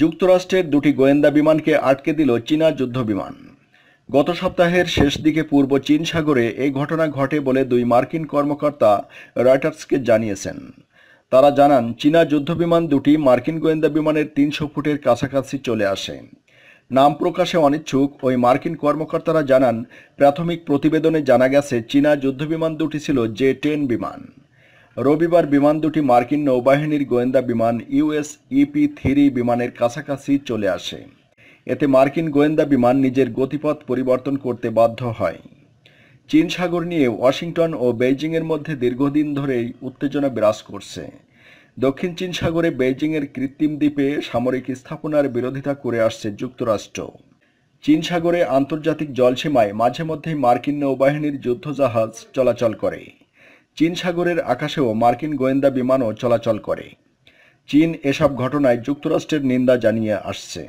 যুক্তরাষ্ট্রের দুটি গোয়েন্দা বিমানকে আটকে দিল চীনা যুদ্ধবিমান গত সপ্তাহের শেষ দিকে পূর্ব চীন সাগরে এই ঘটনা ঘটে বলে দুই মার্কিন কর্মকর্তা রয়টার্সকে জানিয়েছেন। তারা জানান, চীনা যুদ্ধবিমান দুটি মার্কিন গোয়েন্দা বিমানের তিনশো ফুটের কাছাকাছি চলে আসে। নাম প্রকাশে অনিচ্ছুক, ওই মার্কিন কর্মকর্তারা জানান, প্রাথমিক প্রতিবেদনে জানা গেছে, চীনা যুদ্ধবিমান দুটি ছিল জে টেন বিমান। রবিবার বিমান দুটি মার্কিন নৌবাহিনীর গোয়েন্দা বিমান ইউএস ইপি থ্রি বিমানের কাছাকাছি চলে আসে। এতে মার্কিন গোয়েন্দা বিমান নিজের গতিপথ পরিবর্তন করতে বাধ্য হয়। চীন সাগর নিয়ে ওয়াশিংটন ও বেইজিংয়ের মধ্যে দীর্ঘদিন ধরেই উত্তেজনা বিরাজ করছে। দক্ষিণ চীন সাগরে বেইজিংয়ের কৃত্রিম দ্বীপে সামরিক স্থাপনার বিরোধিতা করে আসছে যুক্তরাষ্ট্র। চীন সাগরে আন্তর্জাতিক জলসীমায় মাঝে মধ্যেই মার্কিন নৌবাহিনীর যুদ্ধজাহাজ চলাচল করে। চীন সাগরের আকাশেও মার্কিন গোয়েন্দা বিমানও চলাচল করে। চীন এসব ঘটনায় যুক্তরাষ্ট্রের নিন্দা জানিয়ে আসছে।